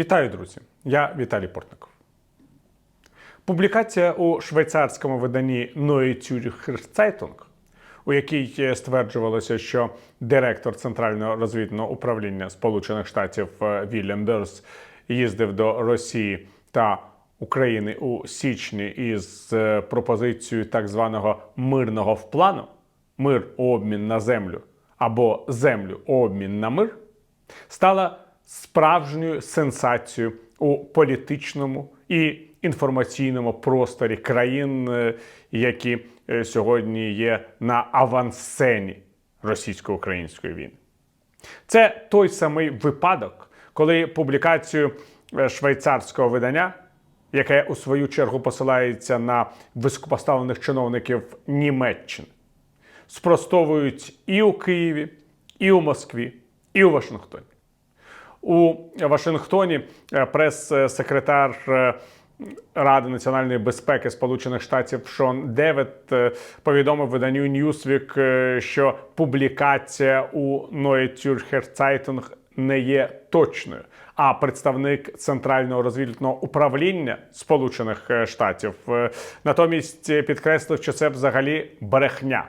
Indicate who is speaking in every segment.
Speaker 1: Вітаю, друзі! Я Віталій Портников. Публікація у швейцарському виданні Neue Zürcher Zeitung, у якій е, стверджувалося, що директор Центрального розвідного управління Сполучених Штатів е, Вільям Дерс їздив до Росії та України у січні із е, пропозицією так званого мирного вплану мир обмін на землю або землю обмін на мир стала справжньою сенсацією у політичному і інформаційному просторі країн, е, які е, сьогодні є на авансцені російсько-української війни. Це той самий випадок, коли публікацію е, швейцарського видання, яке у свою чергу посилається на високопоставлених чиновників Німеччини, спростовують і у Києві, і у Москві, і у Вашингтоні. У Вашингтоні е, прес-секретар е, Ради національної безпеки Сполучених Штатів Шон Девет е, повідомив виданню Newsweek, що публікація у Neue не є точною. А представник центрального розвідувального управління Сполучених Штатів натомість підкреслив, що це взагалі брехня.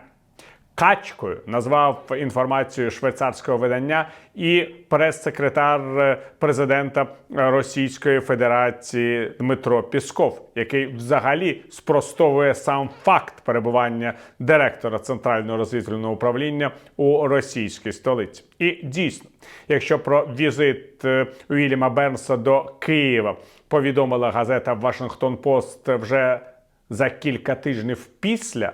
Speaker 1: Качкою назвав інформацію швейцарського видання і прес-секретар е, президента Російської Федерації Дмитро Пісков, який взагалі спростовує сам факт перебування директора центрального розвідувального управління у російській столиці. І дійсно, якщо про візит е, Уільяма Бернса до Києва повідомила газета Вашингтон Пост вже за кілька тижнів після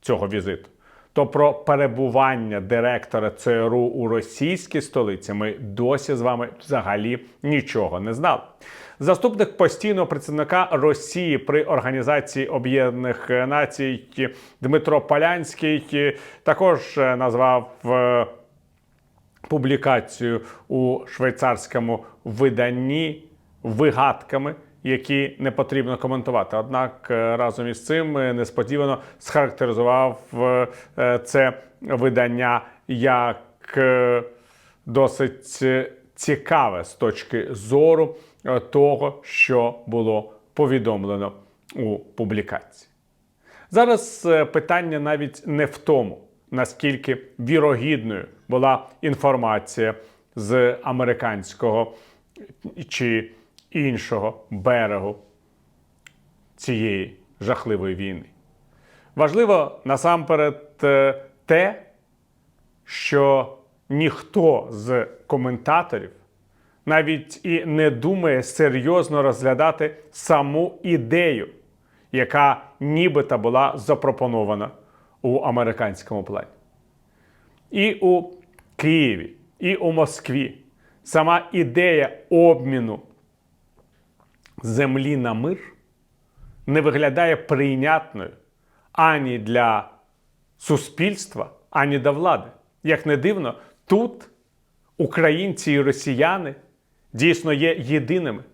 Speaker 1: цього візиту то про перебування директора ЦРУ у російській столиці ми досі з вами взагалі нічого не знали. Заступник постійного представника Росії при Організації Об'єднаних Націй Дмитро Полянський також назвав е, публікацію у швейцарському виданні вигадками які не потрібно коментувати. Однак е, разом із цим е, несподівано схарактеризував е, це видання як досить цікаве з точки зору того, що було повідомлено у публікації. Зараз питання навіть не в тому, наскільки вірогідною була інформація з американського чи іншого берегу цієї жахливої війни. Важливо насамперед е, те, що ніхто з коментаторів навіть і не думає серйозно розглядати саму ідею, яка нібито була запропонована у американському плані. І у Києві, і у Москві сама ідея обміну землі на мир не виглядає прийнятною ані для суспільства, ані до влади. Як не дивно, тут українці і росіяни дійсно є єдиними.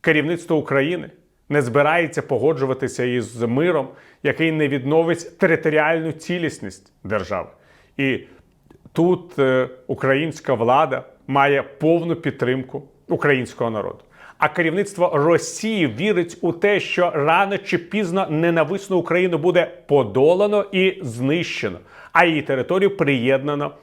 Speaker 1: Керівництво України не збирається погоджуватися із миром, який не відновить територіальну цілісність держави. І тут е, українська влада має повну підтримку українського народу. А керівництво Росії вірить у те, що рано чи пізно ненависну Україну буде подолано і знищено, а її територію приєднано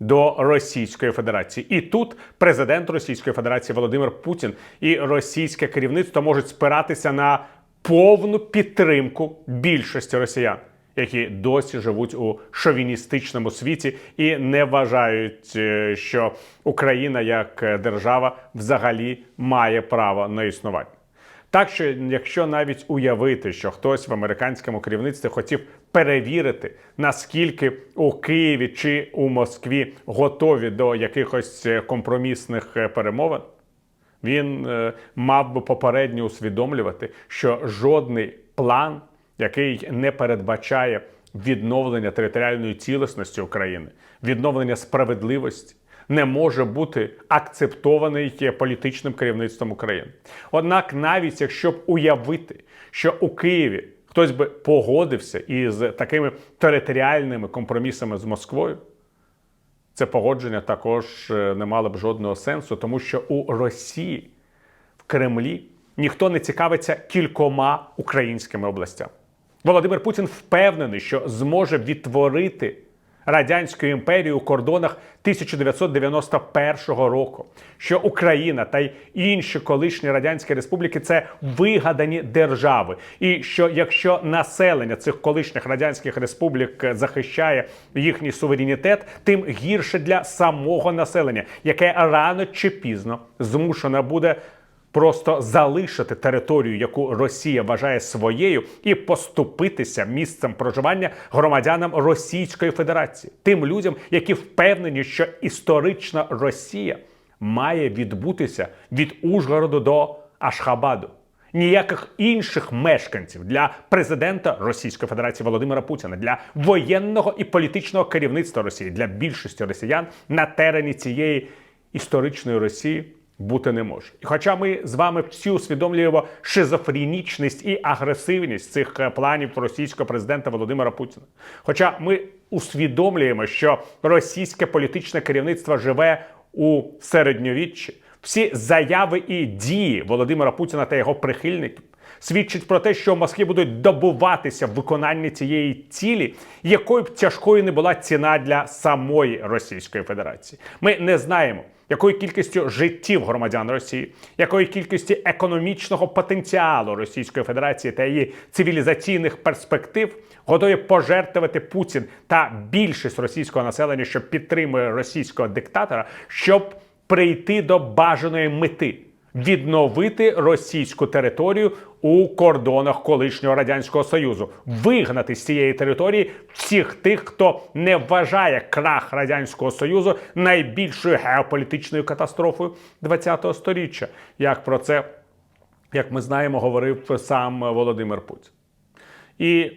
Speaker 1: до Російської Федерації. І тут президент Російської Федерації Володимир Путін і російське керівництво можуть спиратися на повну підтримку більшості росіян які досі живуть у шовіністичному світі і не вважають, е, що Україна як держава взагалі має право на існування. Так що, якщо навіть уявити, що хтось в американському керівництві хотів перевірити, наскільки у Києві чи у Москві готові до якихось компромісних перемовин, він е, мав би попередньо усвідомлювати, що жодний план який не передбачає відновлення територіальної цілісності України, відновлення справедливості. Не може бути акцептований політичним керівництвом України. Однак, навіть якщо б уявити, що у Києві хтось би погодився із такими територіальними компромісами з Москвою, це погодження також е, не мало б жодного сенсу, тому що у Росії в Кремлі ніхто не цікавиться кількома українськими областями. Володимир Путін впевнений, що зможе відтворити радянську імперію у кордонах 1991 року, що Україна та й інші колишні радянські республіки це вигадані держави, і що якщо населення цих колишніх радянських республік захищає їхній суверенітет, тим гірше для самого населення, яке рано чи пізно змушено буде просто залишити територію, яку Росія вважає своєю, і поступитися місцем проживання громадянам Російської Федерації, тим людям, які впевнені, що історична Росія має відбутися від Ужгороду до Ашхабаду. Ніяких інших мешканців для президента Російської Федерації Володимира Путіна, для воєнного і політичного керівництва Росії, для більшості росіян на терені цієї історичної Росії бути не може. І хоча ми з вами всі усвідомлюємо шизофренічність і агресивність цих е, планів російського президента Володимира Путіна, хоча ми усвідомлюємо, що російське політичне керівництво живе у середньовіччі, всі заяви і дії Володимира Путіна та його прихильників. Свідчить про те, що Москві будуть добуватися в виконанні цієї цілі, якою б тяжкою не була ціна для самої Російської Федерації. Ми не знаємо, якою кількістю життів громадян Росії, якої кількості економічного потенціалу Російської Федерації та її цивілізаційних перспектив готові пожертвувати Путін та більшість російського населення, що підтримує російського диктатора, щоб прийти до бажаної мети. Відновити російську територію у кордонах колишнього радянського союзу, вигнати з цієї території всіх тих, хто не вважає крах радянського союзу найбільшою геополітичною катастрофою ХХ століття. Як про це, як ми знаємо, говорив сам Володимир Путін. І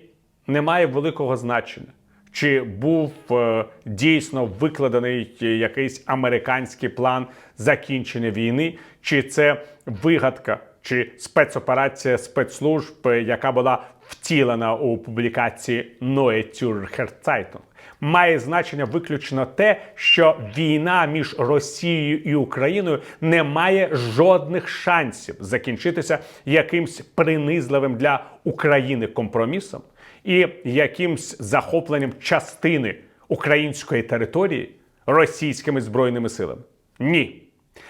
Speaker 1: немає великого значення, чи був е, дійсно викладений якийсь американський план закінчення війни, чи це вигадка, чи спецоперація спецслужб, яка була втілена у публікації Neue Zürcher. Має значення виключно те, що війна між Росією і Україною не має жодних шансів закінчитися якимсь принизливим для України компромісом і якимсь захопленням частини української території російськими збройними силами. Ні.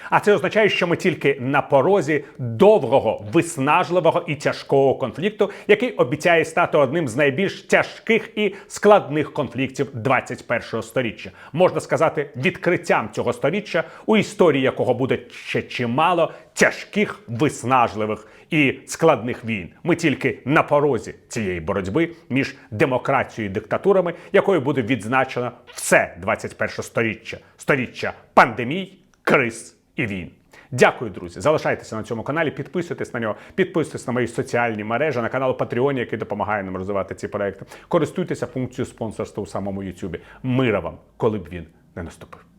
Speaker 1: А це означає, що ми тільки на порозі довгого, виснажливого і тяжкого конфлікту, який обіцяє стати одним з найбільш тяжких і складних конфліктів 21-го сторіччя. Можна сказати, відкриттям цього сторіччя, у історії якого буде ще чимало тяжких, виснажливих і складних війн. Ми тільки на порозі цієї боротьби між демократією і диктатурами, якою буде відзначено все 21 сторіччя, сторіччя пандемій, криз і війн. Дякую, друзі. Залишайтеся на цьому каналі, підписуйтесь на нього, підписуйтесь на мої соціальні мережі, на канал Patreon, який допомагає нам розвивати ці проекти. Користуйтеся функцією спонсорства у самому Ютубі. Мира вам, коли б він не наступив.